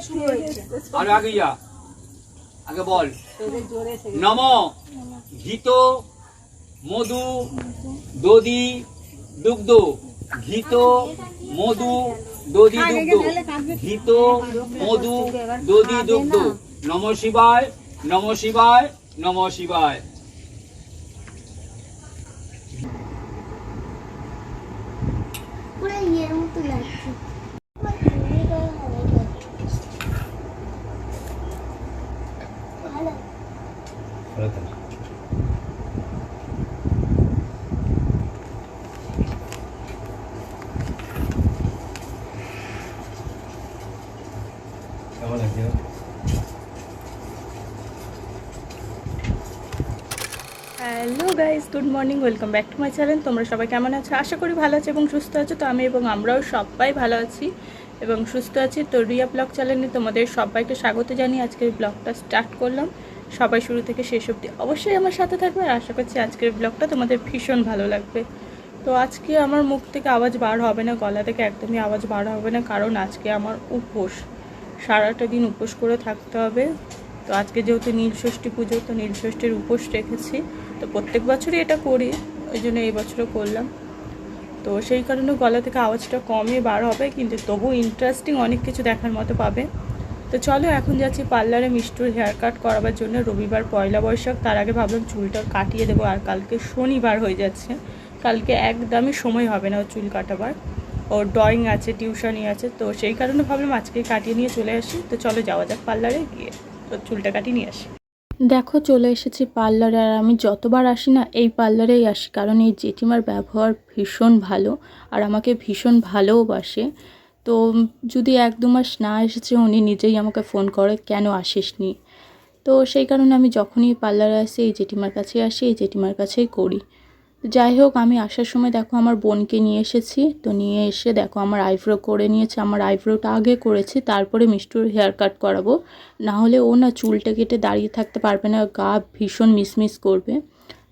শুরু হয়েছে। আরও আগে যা আগে বল। নম। ঘিত। মধু। দধি। দুগ্ধ। ঘিত। মধু। দধি দুগ্ধ। ঘিত। মধু। দধি দুগ্ধ। নম শিবায়। নম শিবায়। নম শিবায়। পুরো ইয়ের মতো লাগছে ভালো hello guys good morning welcome back to my channel তোমরা সবাই কেমন আছো? আশা করি ভালো আছো এবং সুস্থ আছো। তো আমি এবং আমরাও সবাই ভালো আছি এবং সুস্থ আছি। তো রিয়া ব্লগ চ্যানেলে তোমাদের সবাইকে স্বাগত জানিয়ে আজকের ব্লগটা স্টার্ট করলাম। সবাই শুরু থেকে শেষ অবধি অবশ্যই আমার সাথে থাকবে আর আশা করছি আজকের ব্লগটা তোমাদের ভীষণ ভালো লাগবে। তো আজকে আমার মুখ থেকে আওয়াজ বার হবে না, গলা থেকে একদমই আওয়াজ বার হবে না, কারণ আজকে আমার উপোস। সারাটা দিন উপোস করে থাকতে হবে। তো আজকে যেহেতু নীলষষ্ঠী পুজো, তো নীলষষ্ঠীর উপোস রেখেছি। তো প্রত্যেক বছরই এটা করি, ওই জন্য এই বছরও করলাম। তো সেই কারণে গলা থেকে আওয়াজটা কমই বার হবে, কিন্তু তবু ইন্টারেস্টিং অনেক কিছু দেখার মতো পাবে। তো চলো এখন যাচ্ছি পার্লারে মিষ্টুর হেয়ার কাট করাবার জন্য। রবিবার পয়লা বৈশাখ, তার আগে ভাবলাম চুলটা কাটিয়ে দেবো, আর কালকে শনিবার হয়ে যাচ্ছে। কালকে একদমই সময় হবে না চুল কাটাবার। ওর ড্রয়িং আছে টিউশনই আছে, তো সেই কারণে ভাবলাম আজকে কাটিয়ে নিয়ে চলে আসি। তো চলো যাওয়া যাক পার্লারে গিয়ে তো চুলটা কাটিয়ে নিয়ে আসি। দেখো, চলে এসেছি পার্লারে আর আমি যতবার আসি না, এই পার্লারেই আসি। কারণ এই জেঠিমার ব্যবহার ভীষণ ভালো আর আমাকে ভীষণ ভালোবাসে তো যদি এক দু মাস না এসেছে, উনি নিজেই আমাকে ফোন করে, কেন আসিসনি? তো সেই কারণে আমি যখনই পার্লারে আসি, এই জেঠিমার কাছেই আসি, এই জেঠিমার কাছেই করি। তো যাই হোক, আমি আসার সময় দেখো আমার বোনকে নিয়ে এসেছি। তো নিয়ে এসে দেখো আমার আইব্রো করে নিয়েছে। আমার আইব্রোটা আগে করেছি, তারপরে মিষ্টুর হেয়ার কাট করাবো। না হলে ও না চুলটা কেটে দাঁড়িয়ে থাকতে পারবে না, গা ভীষণ মিসমিস করবে।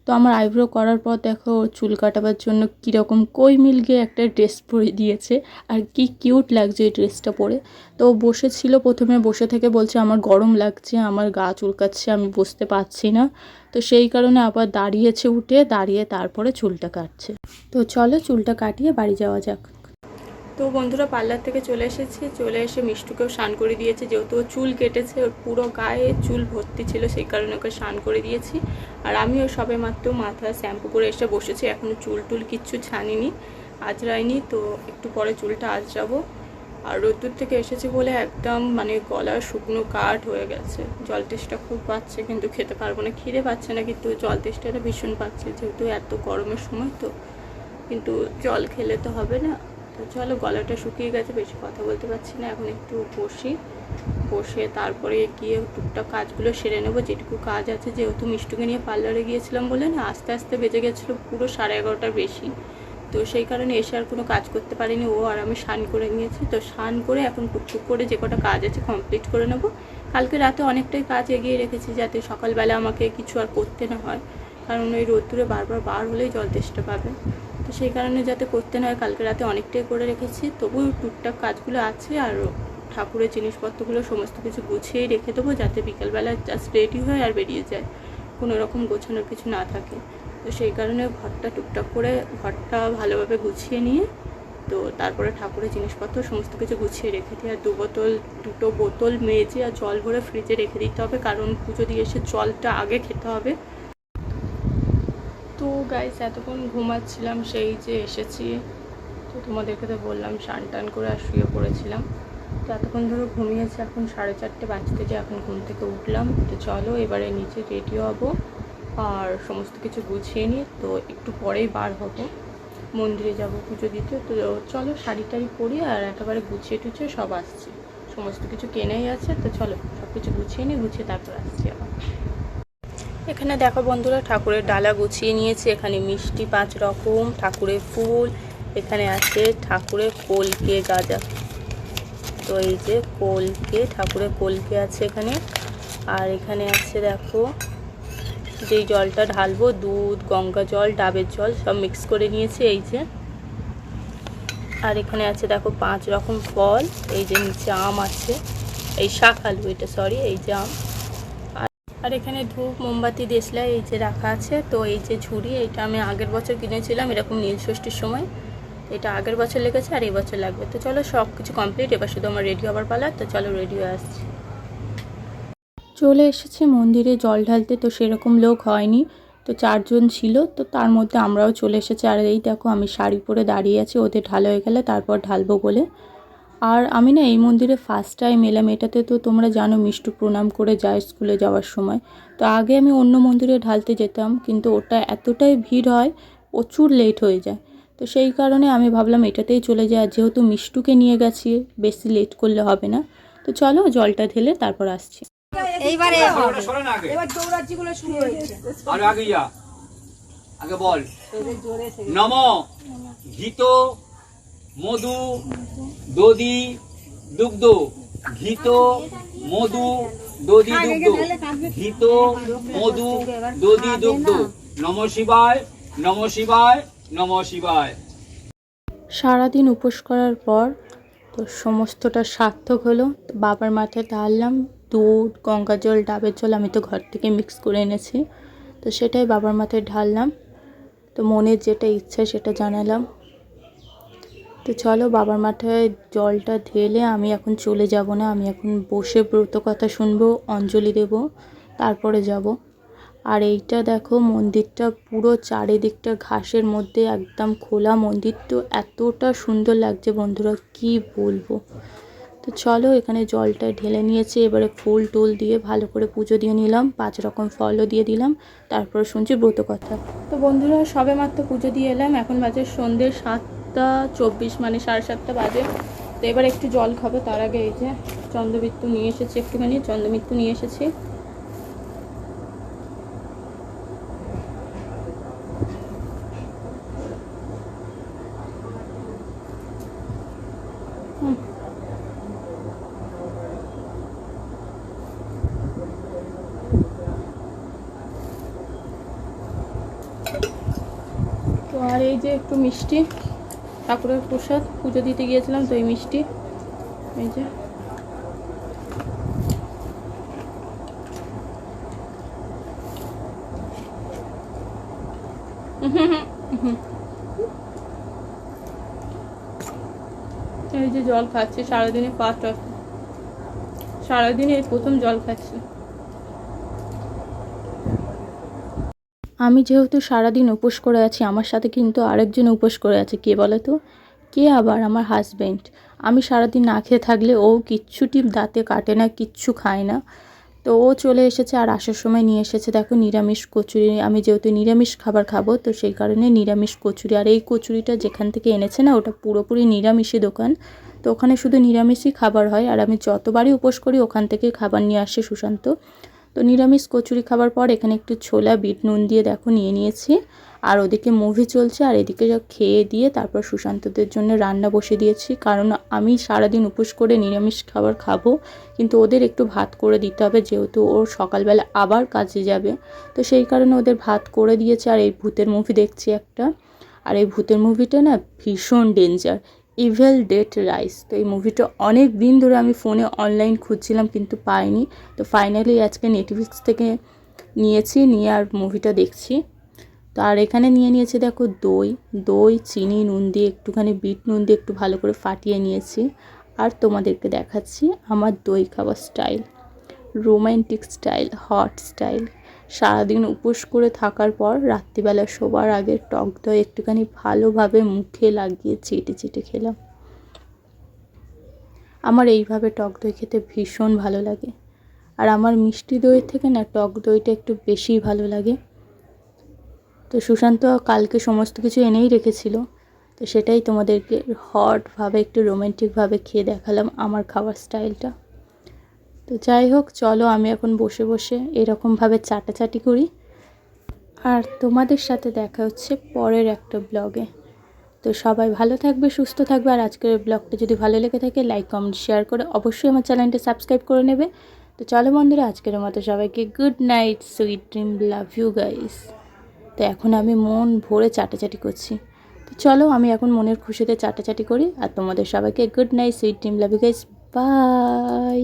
তো আমার আইব্রো করার পর দেখো চুল কাটাবার জন্য কীরকম কই মিলগে একটা ড্রেস পরে দিয়েছে আর কি কিউট লাগছে এই ড্রেসটা পরে। তো বসেছিল প্রথমে, বসে থেকে বলছে, আমার গরম লাগছে, আমার গা চুলকাচ্ছে, আমি বসতে পারছি না। তো সেই কারণে আবার দাঁড়িয়েছে উঠে, দাঁড়িয়ে তারপরে চুলটা কাটছে। তো চলো চুলটা কাটিয়ে বাড়ি যাওয়া যাক। তো বন্ধুরা, পার্লার থেকে চলে এসেছি। চলে এসে মিষ্টুকেও স্নান করে দিয়েছে। যেহেতু চুল কেটেছে, ওর পুরো গায়ে চুল ভর্তি ছিল, সেই কারণে ওকে স্নান করে দিয়েছি। আর আমিও সবে মাত্র মাথা শ্যাম্পু করে এসে বসেছি এখনও চুল টুল কিচ্ছু ছানিনি আজরাইনি তো একটু পরে চুলটা আজরাবো আর রোদ্দুর থেকে এসেছি বলে একদম মানে গলা শুকনো কাঠ হয়ে গেছে, জল তেষ্টা খুব পাচ্ছে, কিন্তু খেতে পারব না, খিদে পাচ্ছে না, কিন্তু জল তেষ্টাটা ভীষণ পাচ্ছে, যেহেতু এত গরমের সময় তো, কিন্তু জল খেলে তো হবে না। তো চলো গলাটা শুকিয়ে গেছে, বেশি কথা বলতে পারছি না। এখন একটু বসি। বসে তারপরে গিয়ে টুকটাক কাজগুলো সেরে নেব। যেটুকু কাজ আছে, যেহেতু মিষ্টুকে নিয়ে পার্লারে গিয়েছিলাম বলে না, আস্তে আস্তে বেজে গেছিল পুরো সাড়ে এগারোটার বেশি। তো সেই কারণে এসে আর কোনো কাজ করতে পারিনি। ও আর আমি স্নান করে নিয়েছি। তো স্নান করে এখন টুকটুক করে যে কটা কাজ আছে কমপ্লিট করে নেব। কালকে রাতে অনেকটাই কাজ এগিয়ে রেখেছি যাতে সকালবেলা আমাকে কিছু আর করতে না হয়। কারণ ওই রোদ্দুরে বারবার বার হলেই জল তেষ্টা পাবে। তো সেই কারণে যাতে করতে না হয়, কালকে রাতে অনেকটাই করে রেখেছি। তবু টুকটাক কাজগুলো আছে আর ঠাকুরের জিনিসপত্রগুলো সমস্ত কিছু গুছিয়েই রেখে দেবো যাতে বিকেলবেলা জাস্ট রেডি হয় আর বেরিয়ে যায়। কোনো রকম গোছানোর কিছু না থাকে। তো সেই কারণে ঘরটা টুকটাক করে ঘরটা ভালোভাবে গুছিয়ে নিয়ে, তো তারপরে ঠাকুরের জিনিসপত্র সমস্ত কিছু গুছিয়ে রেখে দিই। আর দু বোতল দুটো বোতল মেজে আর জল ভরে ফ্রিজে রেখে দিতে হবে। কারণ পুজো দিয়ে এসে জলটা আগে খেতে হবে। তো গাইস এতক্ষণ ঘুমাচ্ছিলাম, সেই যে এসেছি। তো তোমাদেরকে তো বললাম, স্নান টান করে আর শুয়ে পড়েছিলাম। তো এতক্ষণ ধরে ঘুমিয়েছি, এখন সাড়ে চারটে বাজতে যে এখন ঘুম থেকে উঠলাম। তো চলো এবারে নিচে রেডি হব আর সমস্ত কিছু গুছিয়ে নিই তো একটু পরেই বার হব। মন্দিরে যাব পুজো দিতে। তো চলো শাড়ি টাড়ি পরি আর একেবারে গুছিয়ে টুছিয়ে সব আসছি। সমস্ত কিছু কেনাই আছে, তো চলো সব কিছু গুছিয়ে নিই গুছিয়ে তারপর আসছি আবার। এখানে দেখো বন্ধুরা, ঠাকুরের ডালা গুছিয়ে নিয়েছে। এখানে মিষ্টি পাঁচ রকম, ঠাকুরের ফুল, এখানে আছে ঠাকুরের কলকে গাঁজা। তো এই যে কলকে, ঠাকুরের কলকে আছে এখানে। আর এখানে আছে দেখো, যেই জলটা ঢালবো, দুধ, গঙ্গা জল, ডাবের জল, সব মিক্স করে নিয়েছি এই যে। আর এখানে আছে দেখো পাঁচ রকম ফল, এই যে নিচে আম আছে। এই শাক আলু এটা সরি এই যে আম। আর এখানে ধূপ, মোমবাতি, দেশলাই এই যে রাখা আছে, তো এই যে ঝুড়ি এটা আমি আগের বছর কিনেছিলাম এরকম নীল ষষ্ঠীর সময়। এটা আগের বছর লেগেছে আর এই বছর লাগবে। তো চলো সব কিছু কমপ্লিট এবার শুধু আমার রেডি হবার পালা তো চলো রেডিও আসছি। চলে এসেছে মন্দিরে, জল ঢালতে, তো সেরকম লোক হয়নি, তো চারজন ছিল, তো তার মধ্যে আমরাও চলে এসেছি। আর এই দেখো, আমি শাড়ি পরে দাঁড়িয়ে আছি, ওদের ঢাল হয়ে গেলে তারপর ঢালবো বলে। আর আমি না এই মন্দিরে ফার্স্ট টাইম এলাম। এটাতে তো তোমরা জানো মিষ্টু প্রণাম করে যায় স্কুলে যাওয়ার সময়। তো আগে আমি অন্য মন্দিরে ঢালতে যেতাম কিন্তু ওটা এতটাই ভিড় হয় প্রচুর লেট হয়ে যায়। তো সেই কারণে আমি ভাবলাম এটাতেই চলে যায়। আর যেহেতু মিষ্টুকে নিয়ে গেছি বেশি লেট করলে হবে না। তো চলো জলটা ঢেলে তারপর আসছি। এইবারে আগে। এবার দৌড়াচ্ছি শুরু হয়েছে আর আগে আগে বল। নম। ঘিত মধু দধি দুগ্ধ। ঘিত মধু দধি দুগ্ধ। ঘিত মধু দধি দুগ্ধ। নম শিবায় নম শিবায় নম শিবায়। সারাদিন উপোস করার পর তো সমস্তটা সার্থক হলো। তো বাবার মাথায় ঢাললাম দুধ গঙ্গা জল ডাবের জল আমি তো ঘর থেকে মিক্স করে এনেছি। তো সেটাই বাবার মাথায় ঢাললাম। তো মনের যেটা ইচ্ছা সেটা জানালাম। তো চলো বাবার মাথায় জলটা ঢেলে আমি এখন চলে যাব না। আমি এখন বসে ব্রত কথা শুনব, অঞ্জলি দেব, তারপরে যাব। আর এইটা দেখো, মন্দিরটা পুরো চারিদিকটা ঘাসের মধ্যে একদম খোলা মন্দির। তো এতটা সুন্দর লাগছে বন্ধুরা, কি বলব। তো চলো এখানে জলটা ঢেলে নিয়েছি, এবারে ফুল টুল দিয়ে ভালো করে পুজো দিয়ে নিলাম, পাঁচ রকম ফলও দিয়ে দিলাম, তারপর শুনছি ব্রত কথা। তো বন্ধুরা সবে মাত্র পুজো দিয়ে এলাম, এখন বাজে সন্ধ্যে সাতটা, চব্বিশ মানে সাড়ে সাতটা বাজে। তো এবার একটু জল খাব, তার আগে এই যে চন্দ্রমিত্তু নিয়ে এসেছি একটুখানি চন্দ্রমিত্তু নিয়ে এসেছি। আর এই যে একটু মিষ্টি। ঠাকুরের প্রসাদ, পুজো দিতে গিয়েছিলাম এই মিষ্টি। এই যে। এই যে জল খাচ্ছি, সারাদিনে ফার্স্ট সারাদিনে এই প্রথম জল খাচ্ছি। আমি যেহেতু সারাদিন উপোস করে আছি, আমার সাথে কিন্তু আরেকজন উপোস করে আছে। কে বলো তো? কে আবার? আমার হাজবেন্ড আমি সারাদিন না খেয়ে থাকলে ও কিচ্ছুটি দাঁতে কাটে না, কিচ্ছু খায় না। তো ও চলে এসেছে আর আসার সময় নিয়ে এসেছে। দেখো, নিরামিষ কচুরি। আমি যেহেতু নিরামিষ খাবার খাব, তো সেই কারণে নিরামিষ কচুরি। আর এই কচুরিটা যেখান থেকে এনেছে না, ওটা পুরোপুরি নিরামিষই দোকান। তো ওখানে শুধু নিরামিষই খাবার হয়। আর আমি যতবারই উপোস করি, ওখান থেকে খাবার নিয়ে আসে সুশান্ত। তো নিরামিষ কচুরি খাবার পর এখানে একটু ছোলা, বিট, নুন দিয়ে দেখো নিয়ে নিয়েছি। আর ওদিকে মুভি চলছে, আর এদিকে খেয়ে দিয়ে তারপর সুশান্তদের জন্য রান্না বসে দিয়েছি। কারণ আমি সারাদিন উপোস করে নিরামিষ খাবার খাব, কিন্তু ওদের একটু ভাত করে দিতে হবে, যেহেতু ওর সকালবেলা আবার কাজে যাবে। তো সেই কারণে ওদের ভাত করে দিয়েছে, আর এই ভূতের মুভি দেখছি একটা। আর এই ভূতের মুভিটা না ভীষণ ডেঞ্জার ইভেল ডেট রাইস তো এই মুভিটা অনেক দিন ধরে আমি ফোনে অনলাইন খুঁজছিলাম, কিন্তু পাইনি। তো ফাইনালি আজকে নেটফ্লিক্স থেকে নিয়েছি, নিয়ে আর মুভিটা দেখছি। তো আর এখানে নিয়ে নিয়েছি, দেখো, দই। দই, চিনি, নুন দিয়ে একটুখানি বিট নুন দিয়ে একটু ভালো করে ফাটিয়ে নিয়েছি। আর তোমাদেরকে দেখাচ্ছি আমার দই খাওয়ার style romantic style hot style সারাদিন উপোস করে থাকার পর রাত্রিবেলা শোবার আগে টক দই একটুখানি ভালোভাবে মুখে লাগিয়ে চেটে চেটে খেলাম। আমার এইভাবে টক দই খেতে ভীষণ ভালো লাগে। আর আমার মিষ্টি দইয়ের থেকে না টক দইটা একটু বেশিই ভালো লাগে। তো সুশান্ত কালকে সমস্ত কিছু এনেই রেখেছিল। তো সেটাই তোমাদেরকে হটভাবে একটু রোমান্টিকভাবে খেয়ে দেখালাম আমার খাবার স্টাইলটা। তো যাই হোক, চলো আমি এখন বসে বসে এরকমভাবে চাটাচাটি করি। আর তোমাদের সাথে দেখা হচ্ছে পরের একটা ব্লগে। তো সবাই ভালো থাকবে, সুস্থ থাকবে, আর আজকের ব্লগটা যদি ভালো লেগে থাকে, লাইক, কমেন্ট, শেয়ার করে অবশ্যই আমার চ্যানেলটা সাবস্ক্রাইব করে নেবে। তো চলো বন্ধুরা, আজকের মতো সবাইকে good night, sweet dream, love you guys. তো এখন আমি মন ভরে চাটাচাটি করছি। তো চলো আমি এখন মনের খুশিতে চাটাচাটি করি, আর তোমাদের সবাইকে good night, sweet dream, love you guys, bye.